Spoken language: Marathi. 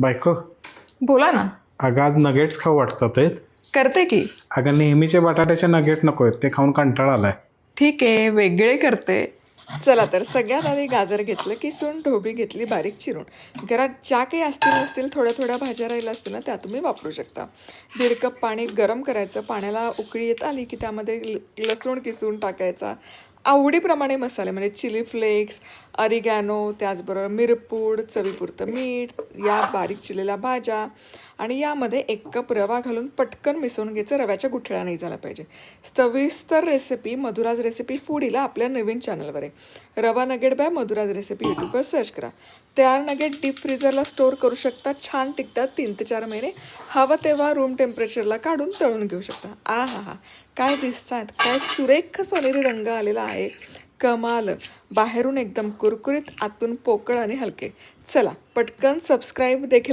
बायको बोला ना. अगं आज नगेट्स खाऊ वाटतात आहेत. करते की. अगं नेहमीचे बटाट्याचे नगेट नको आहेत ते खाऊन कंटाळा आलाय. ठीक आहे वेगळे करते. चला तर सगळ्यात आधी गाजर घेतलं किसून ढोबळी घेतली बारीक चिरून. घरात ज्या काही असतील नसतील थोड्या थोड्या भाज्या राहिल्या असतील ना त्या तुम्ही वापरू शकता. दीड कप पाणी गरम करायचं. पाण्याला उकळी येत आली की त्यामध्ये ल- लसूण किसून टाकायचा. आवडीप्रमाणे मसाले म्हणजे चिली फ्लेक्स अरिगॅनो त्याचबरोबर मिरपूड चवीपुरतं मीठ या बारीक चिरलेल्या भाज्या आणि यामध्ये एक कप रवा घालून पटकन मिसळून घ्यायचं. रव्याच्या गुठळ्या नाही झाला पाहिजे. सविस्तर रेसिपी मधुराज रेसिपी फूडीला आपल्या नवीन चॅनलवर आहे. रवा नगेट बाय मधुराज रेसिपी यूट्यूबवर सर्च करा. तयार नगेट डीप फ्रीजरला स्टोअर करू शकता. छान टिकतात तीन ते चार महिने. हवं तेव्हा रूम टेम्परेचरला काढून तळून घेऊ शकता. आ हा हा काय दिसतात काय सुरेख सोनेरी रंग आलेला आहे. कमाल. बाहेरून एकदम कुरकुरीत आतून पोकळ आणि हलके. चला पटकन सबस्क्राईब देखील